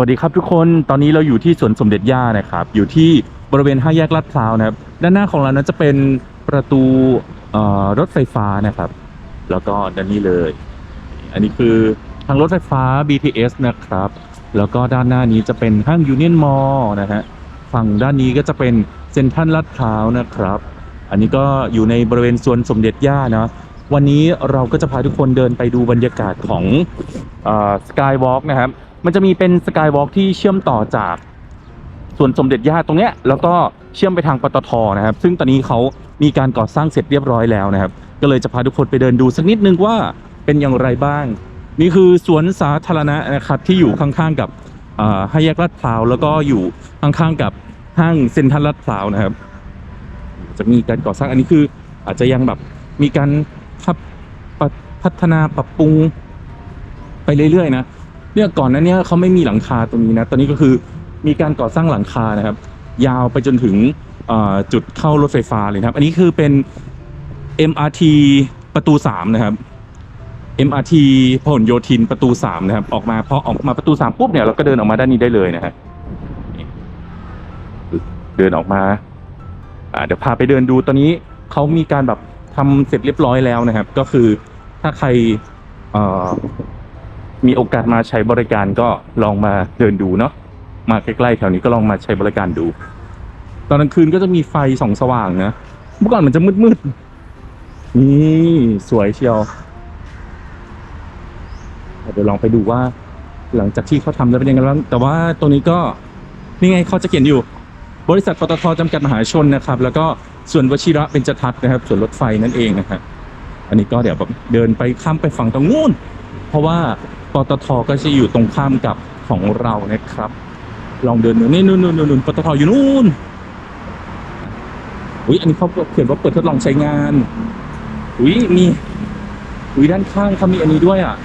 วัสดีครับทุกคนตอนนี้เราอยู่ที่สวนสมเด็จย่านะครับ อยู่ที่บริเวณห้าแยกลาดพร้าวนะครับ ด้านหน้าของเรานั้นจะเป็นประตูรถไฟฟ้านะครับ แล้วก็ด้านนี้เลย อันนี้คือทางรถไฟฟ้า BTS นะครับ แล้วก็ด้านหน้านี้จะเป็นห้างยูเนียนมอลนะฮะฝั่งด้านนี้ก็จะเป็นเซ็นทรัลลาดพร้าวนะครับ อันนี้ก็อยู่ในบริเวณสวนสมเด็จย่านะวันนี้เราก็จะพาทุกคนเดินไปดูบรรยากาศของสกายวอล์กนะครับ มันจะมีเป็นสกายวอล์กที่เชื่อมต่อจากสวนสมเด็จย่าตรงเนี้ยแล้วก็เชื่อมไปทางปตทนะครับ ซึ่งตอนนี้เขามีการก่อสร้างเสร็จเรียบร้อยแล้วนะครับ ก็เลยจะพาทุกคนไปเดินดูสักนิดนึงว่าเป็นอย่างไรบ้าง นี่คือสวนสาธารณะนะครับที่อยู่ข้างๆกับอ่าห้าแยกลาดพร้าวแล้วก็อยู่ข้างๆกับห้างเซ็นทรัลลาดพร้าวนะครับ จะมีการก่อสร้างอันนี้คืออาจจะยังแบบมีการพัฒนาปรับปรุงไปเรื่อยๆนะ เนี่ยก่อนนั้นเนี่ยเขาไม่มีหลังคาตรงนี้นะตอนนี้ก็คือมีการก่อสร้างหลังคานะครับ ยาวไปจนถึงจุดเข้ารถไฟฟ้าเลยนะครับ อันนี้คือเป็น MRT ประตูสามนะครับ MRT พหลโยธินประตูสามนะครับ ออกมาพอออกมาประตูสามปุ๊บเนี่ยเราก็เดินออกมาด้านนี้ได้เลยนะฮะเดินออกมาเดี๋ยวพาไปเดินดูตอนนี้เขามีการแบบทำเสร็จเรียบร้อยแล้วนะครับ ก็คือถ้าใคร มีโอกาสมาใช้บริการก็ลองมาเดินดูเนาะมาใกล้ๆแถวนี้ก็ลองมาใช้บริการดู ตอนกลางคืนก็จะมีไฟส่องสว่างนะเมื่อก่อนมันจะมืดๆนี่สวยเชียวเดี๋ยวลองไปดูว่า หลังจากที่เขาทำแล้วเป็นยังไงบ้างแต่ว่าตัวนี้ก็นี่ไงเขาจะเขียนอยู่ บริษัทปตทจำกัดมหาชนนะครับ แล้วก็ส่วนวชิระเป็นจทัศน์นะครับส่วนรถไฟนั่นเองนะครับอันนี้ก็เดี๋ยวแบบเดินไปข้ามไปฝั่งตรงนู้นเพราะว่า ปตทก็จะอยู่ตรงข้ามกับของเรานะครับ ลองเดินดูนี่นู่นนู่นนู่นปตทอยู่นู่นอุ้ยอันนี้เขาเขียนว่าเปิดทดลองใช้งานอุ้ยมีอุ้ยด้านข้างเขามีอันนี้ด้วยอะ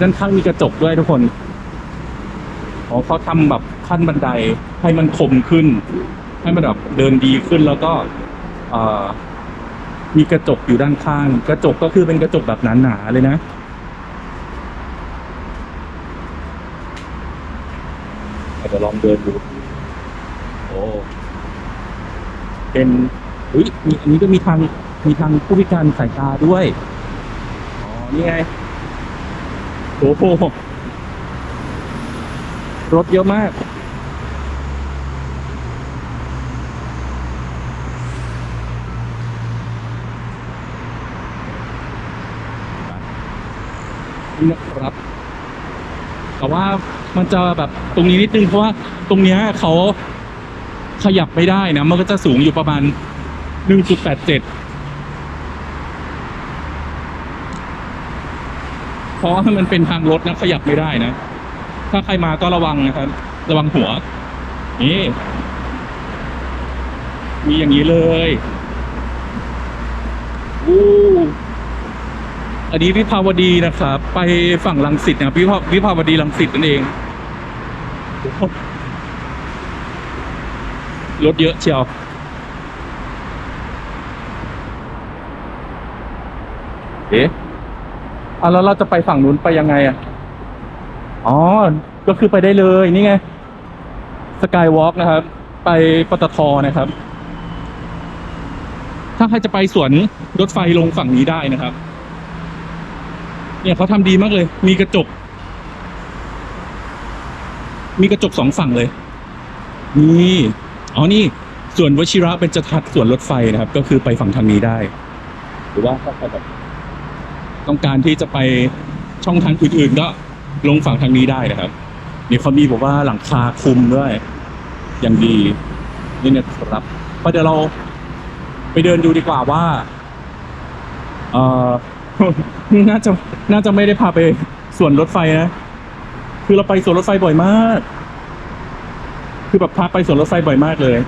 ด้านข้างมีกระจกด้วยทุกคนอ๋อเขาทำแบบขั้นบันไดให้มันคมขึ้น ให้มันแบบเดินดีขึ้นแล้วก็อมีกระจกอยู่ด้านข้าง กระจกก็คือเป็นกระจกแบบหนาๆเลยนะ เดี๋ยวลองเดินดู โอ้ เป็นอุ้ยมีอันนี้ก็มีทาง มีทางผู้พิการสายตาด้วย อ๋อ นี่ไง โอ้โห รถเยอะมากนี่นะครับแต่ว่า มันจะแบบตรงนี้นิดนึงเพราะว่าตรงเนี้ยเขาขยับไม่ได้นะ มันก็จะสูงอยู่ประมาณ 1.87เพราะว่ามันเป็นทางรถนะขยับไม่ได้นะ ถ้าใครมาก็ระวังนะครับ ระวังหัว นี่ มีอย่างนี้เลยอู้อันนี้วิภาวดีนะครับ ไปฝั่งลังสิตนะวิภาวดีลังสิตนั่นเองโอ้โห รถเยอะเชียวเอ๊ะอะแล้วเราจะไปฝั่งนู้นไปยังไงอะ อ๋อ ก็คือไปได้เลยนี่ไง สกายวอล์กนะครับ ไปปตทนะครับ ถ้าใครจะไปสวนรถไฟลงฝั่งนี้ได้นะครับ เนี่ยเขาทำดีมากเลย มีกระจก มีกระจกสองฝั่งเลย นี่ อ๋อนี่ส่วนวชิระเป็นจทัศส่วนรถไฟนะครับ ก็คือไปฝั่งทางนี้ได้ หรือว่าถ้าใครแบบต้องการที่จะไปช่องทางอื่นๆก็ลงฝั่งทางนี้ได้นะครับนี่เขามีบอกว่าหลังคาคุมด้วยอย่างดีนี่นะครับก็เดี๋ยวเราไปเดินดูดีกว่าว่าเออน่าจะน่าจะไม่ได้พาไปสวนรถไฟนะ คือเราไปสวนรถไฟบ่อยมาก คือแบบพาไปสวนรถไฟบ่อยมากเลย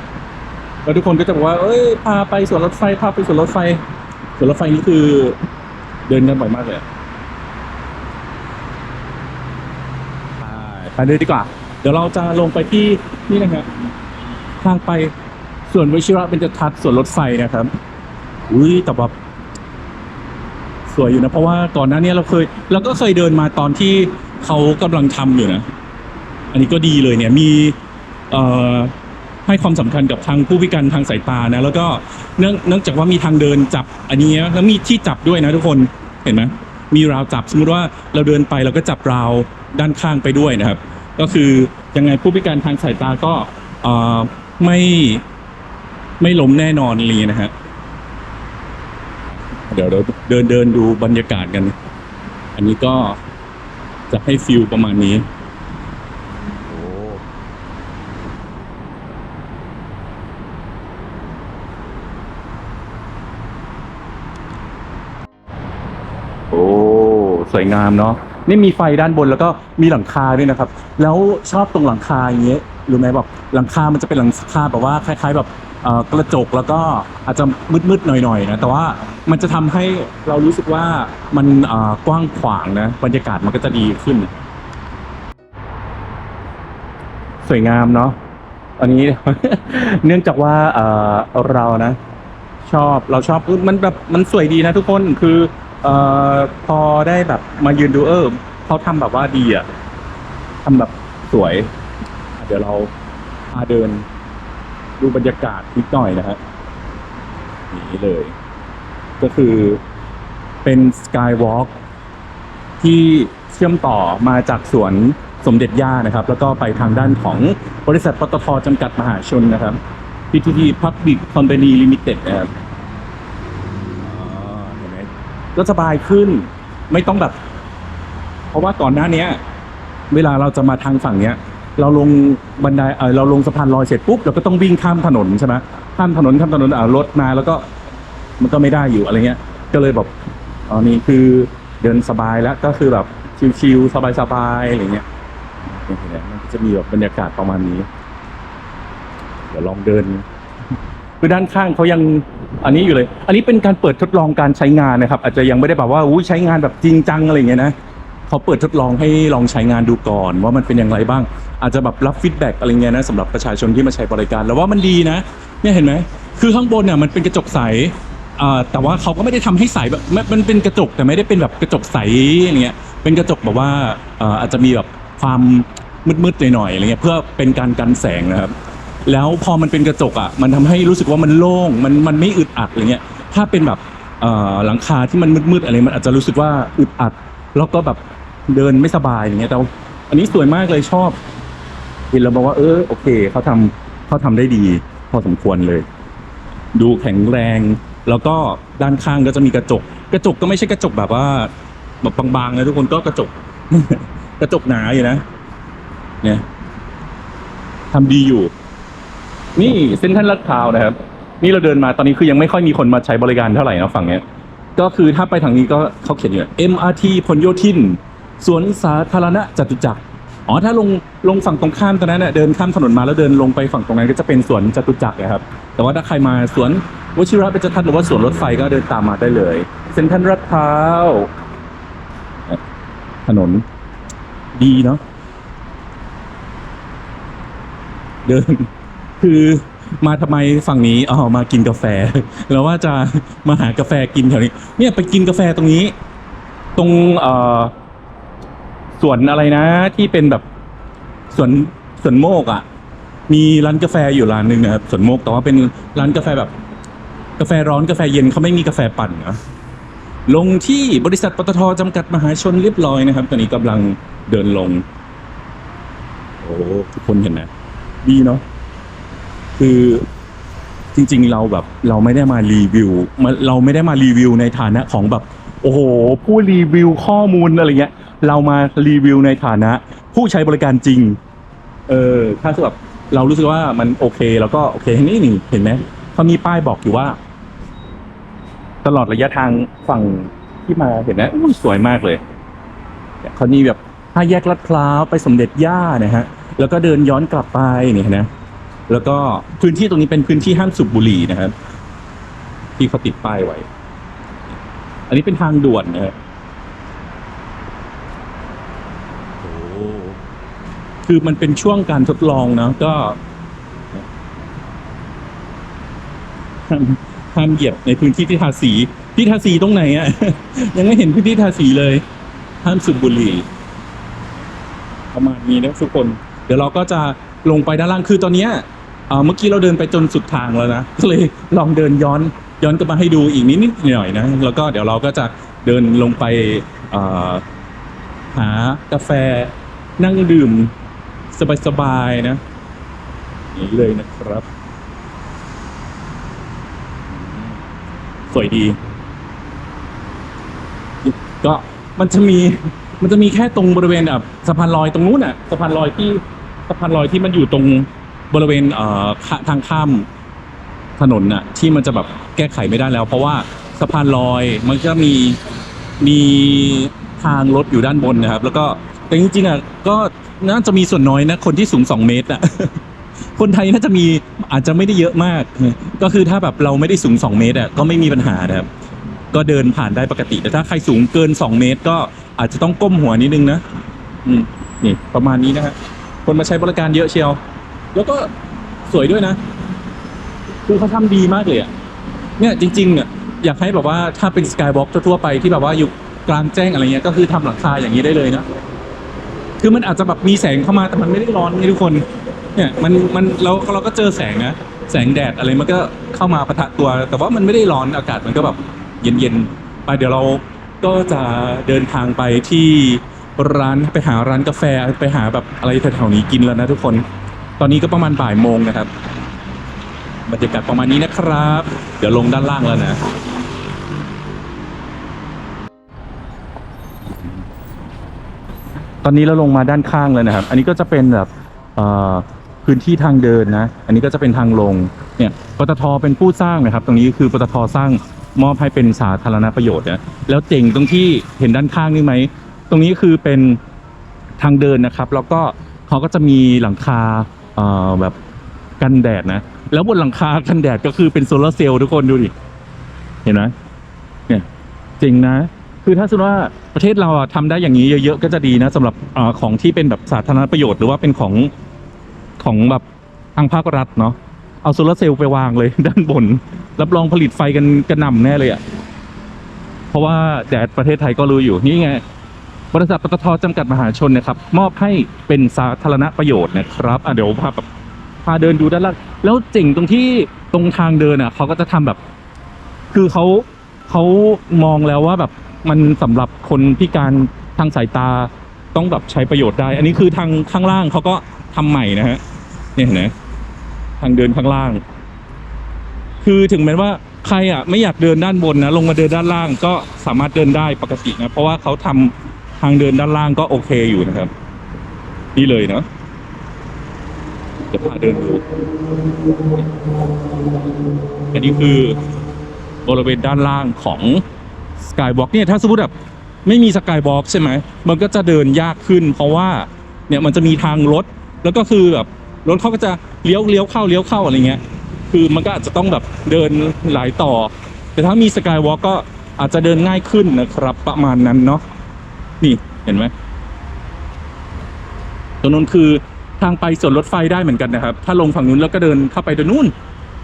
แล้วทุกคนก็จะบอกว่า เอ้ย พาไปสวนรถไฟ พาไปสวนรถไฟ สวนรถไฟนี่คือเดินกันบ่อยมากเลยไปไปเลยดีกว่า เดี๋ยวเราจะลงไปที่นี่นะครับ ทางไปส่วนวชิระเป็นจทัศน์ส่วนรถไฟนะครับ อุ้ยแต่แบบสวยอยู่นะ เพราะว่าก่อนหน้านี้เราเคยเราก็เคยเดินมาตอนที่เขากำลังทำอยู่นะ อันนี้ก็ดีเลยเนี่ยมี เอ่อให้ความสำคัญกับทางผู้พิการทางสายตานะแล้วก็เนื่องเนื่องจากว่ามีทางเดินจับอันนี้นะแล้วมีที่จับด้วยนะทุกคนเห็นไหมมีราวจับสมมุติว่าเราเดินไปเราก็จับราวด้านข้างไปด้วยนะครับ ก็คือยังไงผู้พิการทางสายตาก็เอ่อไม่ไม่ล้มแน่นอนเลยนะฮะเดี๋ยวเราเดินเดินดูบรรยากาศกัน อันนี้ก็จะให้ฟิลประมาณนี้ งามเนาะนี่มีไฟด้านบนแล้วก็มีหลังคาด้วยนะครับ แล้วชอบตรงหลังคาอย่างเงี้ยรู้ไหมแบบหลังคามันจะเป็นหลังคาแบบว่าคล้าย ๆ แบบกระจกแล้วก็อาจจะมืดๆหน่อยๆนะแต่ว่ามันจะทำให้เรารู้สึกว่ามันกว้างขวางนะบรรยากาศมันก็จะดีขึ้น สวยงามเนาะอันนี้เนื่องจากว่าเรานะ ชอบเราชอบมันแบบมันสวยดีนะทุกคนคือ เอ่อพอได้แบบมายืนดูเออเขาทำแบบว่าดีอะทำแบบสวยเดี๋ยวเราพาเดิน ดูบรรยากาศนิดหน่อยนะฮะนี่เลย ก็คือเป็นสกายวอล์กที่เชื่อมต่อมาจากสวนสมเด็จย่านะครับ แล้วก็ไปทางด้านของบริษัทปตทจำกัดมหาชนนะครับ PTT Public Company Limited นะครับ ก็สบายขึ้น ไม่ต้องแบบ เพราะว่าก่อนหน้าเนี้ย เวลาเราจะมาทางฝั่งเนี้ย เราลงบันไดเออเราลงสะพานลอยเสร็จปุ๊บเราก็ต้องวิ่งข้ามถนนใช่ไหมข้ามถนนข้ามถนนอ่ารถมาแล้วก็มันก็ไม่ได้อยู่อะไรเงี้ย ก็เลยแบบอ๋อนี่คือเดินสบายแล้วก็คือแบบชิลๆสบายๆอะไรเงี้ยมมันจะมีแบบบรรยากาศประมาณนี้ เดี๋ยวลองเดินคือด้านข้างเขายัง อันนี้อยู่เลย อันนี้เป็นการเปิดทดลองการใช้งานนะครับ อาจจะยังไม่ได้แบบว่าอุ้ยใช้งานแบบจริงจังอะไรอย่างเงี้ยนะเขาเปิดทดลองให้ลองใช้งานดูก่อน ว่ามันเป็นอย่างไรบ้าง อาจจะแบบรับฟีดแบ็กอะไรเงี้ยนะสำหรับประชาชนที่มาใช้บริการ แล้วว่ามันดีนะ เนี่ยเห็นไหมคือข้างบนเนี่ยมันเป็นกระจกใสแต่ว่าเขาก็ไม่ได้ทำให้ใสแบบมันเป็นกระจกแต่ไม่ได้เป็นแบบกระจกใสอย่างเงี้ยเป็นกระจกแบบว่าอ่าอาจจะมีแบบความมืดๆหน่อยๆอะไรเงี้ยเพื่อเป็นการกันแสงนะครับ แล้วพอมันเป็นกระจกอะมันทำให้รู้สึกว่ามันโล่งมันมันไม่อึดอัดอะไรเงี้ยถ้าเป็นแบบหลังคาที่มันมืดๆอะไรมันอาจจะรู้สึกว่าอึดอัด แล้วก็แบบเดินไม่สบายอย่างเงี้ยแต่วันนี้สวยมากเลยชอบเห็นแล้วบอกว่าเออโอเคเขาทำเขาทำได้ดี พอสมควรเลย ดูแข็งแรง แล้วก็ด้านข้างก็จะมีกระจก กระจกก็ไม่ใช่กระจกแบบว่าแบบบางๆนะทุกคนก็กระจก กระจกหนาอยู่นะ เนี่ยทำดีอยู่ นี่เซ็นทรัลลาดพร้าวนะครับ นี่เราเดินมาตอนนี้คือยังไม่ค่อยมีคนมาใช้บริการเท่าไหร่นะฝั่งเนี้ย ก็คือถ้าไปทางนี้ก็เขาเขียนอยู่ MRT พลโยธินสวนสาธารณะจตุจักรอ๋อถ้าลงลงฝั่งตรงข้ามตรงนั้นเน่ะเดินข้ามถนนมาแล้วเดินลงไปฝั่งตรงนั้นก็จะเป็นสวนจตุจักรนะครับ แต่ว่าถ้าใครมาสวนวชิระเบญจทัศน์หรือว่าสวนรถไฟก็เดินตามมาได้เลย เซ็นทรัลลาดพร้าวถนนดีเนาะเดิน คือมาทำไมฝั่งนี้อ๋อมากินกาแฟ แล้วว่าจะมาหากาแฟกินแถวนี้ เนี่ยไปกินกาแฟตรงนี้ ตรงเอ่อสวนอะไรนะ ที่เป็นแบบสวนสวนโมกอะ่ะ มีร้านกาแฟอยู่ร้านหนึ่งนะครับสวนโมกแต่ว่าเป็นร้านกาแฟแบบ กาแฟร้อนกาแฟเย็นเขาไม่มีกาแฟปั่นนะลงที่บริษัทปตทจำกัดมหาชนเรียบร้อยนะครับ ตอนนี้กำลังเดินลง โอ้ทุกคนเห็นนะดีเนาะ คือจริง ๆ เราแบบเราไม่ได้มารีวิวมาเราไม่ได้มารีวิวในฐานะของแบบ โอ้โห ผู้รีวิวข้อมูลอะไรเงี้ย เรามารีวิวในฐานะ ผู้ใช้บริการจริง เออถ้าแบบเรารู้สึกว่ามันโอเค แล้วก็โอเคนี่นี่เห็นไหมเขามีป้ายบอกอยู่ว่า ตลอดระยะทางฝั่งที่มาเห็นไหมอุ้ยสวยมากเลยเนี่ยเขานี่แบบห้าแยกลาดพร้าวไปสมเด็จย่านะฮะ แล้วก็เดินย้อนกลับไปเนี่ยนไหม แล้วก็พื้นที่ตรงนี้เป็นพื้นที่ห้ามสูบบุหรี่นะครับ ที่เขาติดป้ายไว้ อันนี้เป็นทางด่วนนะครับโอ้คือมันเป็นช่วงการทดลองเนาะก็ห้ามห้ามเหยียบในพื้นที่ที่ทาสีที่ทาสีตรงไหนอะยังไม่เห็นพื้นที่ทาสีเลย ห้ามสูบบุหรี่ ประมาณนี้นะทุกคน เดี๋ยวเราก็จะลงไปด้านล่างคือตอนเนี้ยเมื่อกี้เราเดินไปจนสุดทางแล้วนะก็เลยลองเดินย้อนย้อนกลับมาให้ดูอีกนิดนิดหน่อยนะแล้วก็เดี๋ยวเราก็จะเดินลงไปหากาแฟนั่งดื่มสบายๆนะอย่างนี้เลยนะครับ สวยดี ก็มันจะมี มันจะมีแค่ตรงบริเวณแบบสะพานลอยตรงนู้นอะสะพานลอยที่สะพานลอยที่มันอยู่ตรงบริเวณเอ่อขทางข้ามถนนน่ะที่มันจะแบบแก้ไขไม่ได้แล้ว เพราะว่าสะพานลอยมันจะมีมีทางรถอยู่ด้านบนนะครับ แล้วก็แต่จริงๆอะก็น่าจะมีส่วนน้อยนะคนที่สูงสองเมตรอะคนไทยน่าจะมีอาจจะไม่ได้เยอะมาก ก็คือถ้าแบบเราไม่ได้สูง 2 เมตรอะก็ไม่มีปัญหานะครับ ก็เดินผ่านได้ปกติ แต่ถ้าใครสูงเกิน 2 เมตร ก็ อาจจะต้องก้มหัวนิดนึงนะอืมนี่ประมาณนี้นะฮะคนมาใช้บริการเยอะเชียว แล้วก็สวยด้วยนะ คือเขาทำดีมากเลยอะเนี่ยจริงๆอะอยากให้แบบว่าถ้าเป็นสกายวอล์กทั่วไปที่แบบว่าอยู่กลางแจ้งอะไรเงี้ยก็คือทำหลังคาอย่างนี้ได้เลยนะ คือมันอาจจะแบบมีแสงเข้ามาแต่มันไม่ได้ร้อนนี่ทุกคน เนี่ยมันมันเราเราก็เจอแสงนะ แสงแดดอะไรมันก็เข้ามาปะทะตัว แต่ว่ามันไม่ได้ร้อนอากาศมันก็แบบเย็นๆไปเดี๋ยวเรา ก็จะเดินทางไปที่ร้านไปหาร้านกาแฟไปหาแบบอะไรแถวๆนี้กินแล้วนะทุกคน ตอนนี้ก็ประมาณบ่ายโมงนะครับ บรรยากาศประมาณนี้นะครับ เดี๋ยวลงด้านล่างแล้วนะตอนนี้เราลงมาด้านข้างแล้วนะครับ อันนี้ก็จะเป็นแบบพื้นที่ทางเดินนะ อันนี้ก็จะเป็นทางลง เนี่ย ปตทเป็นผู้สร้างนะครับ ตรงนี้คือปตทสร้าง มอบให้เป็นสาธารณประโยชน์นะแล้วเจ๋งตรงที่เห็นด้านข้างนี่ไหม ตรงนี้คือเป็นทางเดินนะครับ แล้วก็เขาก็จะมีหลังคาแบบกันแดดนะ แล้วบนหลังคากันแดดก็คือเป็นโซลาร์เซลล์ทุกคนดูดิ เห็นไหมเนี่ยจริงนะ คือถ้าสมมติว่าประเทศเราอะทำได้อย่างนี้เยอะๆก็จะดีนะสำหรับอของที่เป็นแบบสาธารณประโยชน์หรือว่าเป็นของของแบบทางภาครัฐเนาะ เอาโซลาร์เซลล์ไปวางเลย ด้านบน รับรองผลิตไฟกันกระหน่ำแน่เลยอะเพราะว่าแดดประเทศไทยก็รู้อยู่นี่ไง บริษัทปตทจำกัดมหาชนนะครับ มอบให้เป็นสาธารณประโยชน์นะครับอะเดี๋ยวพาแบบพาเดินดูด้านล่างแล้วเจ๋งตรงที่ตรงทางเดินอะเขาก็จะทำแบบ คือเขาเขามองแล้วว่าแบบมันสำหรับคนพิการทางสายตาต้องแบบใช้ประโยชน์ได้ อันนี้คือทางข้างล่างเขาก็ทำใหม่นะฮะเนี่ยเห็นไหม ทางเดินข้างล่าง คือถึงแม้ว่าใครอะไม่อยากเดินด้านบนนะลงมาเดินด้านล่างก็สามารถเดินได้ปกตินะเพราะว่าเขาทำทางเดินด้านล่างก็โอเคอยู่นะครับนี่เลยเนาะเดี๋ยวพาเดินดูอันนี้คือบริเวณด้านล่างของสกายวอล์กเนี่ยถ้าสมมติแบบไม่มีสกายวอล์กใช่ไหมมันก็จะเดินยากขึ้น เพราะว่าเนี่ยมันจะมีทางรถแล้วก็คือแบบ รถเขาก็จะเลี้ยวเลี้ยวเข้าเลี้ยวเข้าอะไรเงี้ย คือมันก็อาจจะต้องแบบเดินหลายต่อ แต่ถ้ามีสกายวอล์กก็อาจจะเดินง่ายขึ้นนะครับ ประมาณนั้นเนาะนี่เห็นไหมตรงนู้นคือทางไปส่วนรถไฟได้เหมือนกันนะครับ ถ้าลงฝั่งนู้นแล้วก็เดินเข้าไปตรงนู้น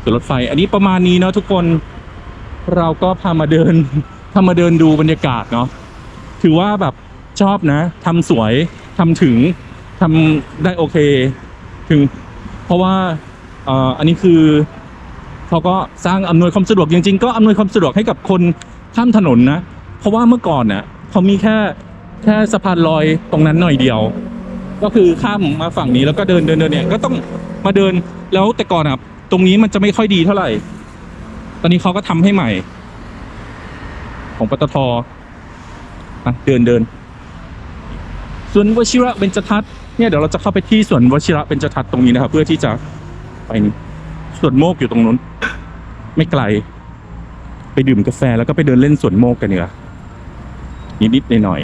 ส่วนรถไฟ อันนี้ประมาณนี้เนาะทุกคนเราก็พามาเดินพามาเดินดูบรรยากาศเนาะถือว่าแบบชอบนะทำสวยทำถึงทำได้โอเค ถึง เพราะว่าอันนี้คือเขาก็สร้างอำนวยความสะดวกจริงๆ ก็อำนวยความสะดวกให้กับคนข้ามถนนนะ เพราะว่าเมื่อก่อนน่ะเขามีแค่แค่สะพานลอยตรงนั้นหน่อยเดียว ก็คือข้ามมาฝั่งนี้แล้วก็เดินเดินเดินเนี่ยก็ต้องมาเดินแล้วแต่ก่อนอะตรงนี้มันจะไม่ค่อยดีเท่าไหร่ ตอนนี้เขาก็ทำให้ใหม่ ของปตทอะเดินเดิน ส่วนวชิระเบญจทัศน์ เนี่ยเดี๋ยวเราจะเข้าไปที่สวนวชิระเป็นจทัดตรงนี้นะครับ เพื่อที่จะไปนี่สวนโมกอยู่ตรงนู้น ไม่ไกล ไปดื่มกาแฟแล้วก็ไปเดินเล่นสวนโมกกันเนี่ยนิดๆหน่อย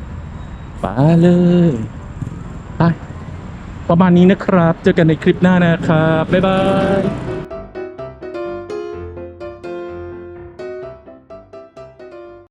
ๆไปเลยไปประมาณนี้นะครับ เจอกันในคลิปหน้านะครับ บ๊ายบาย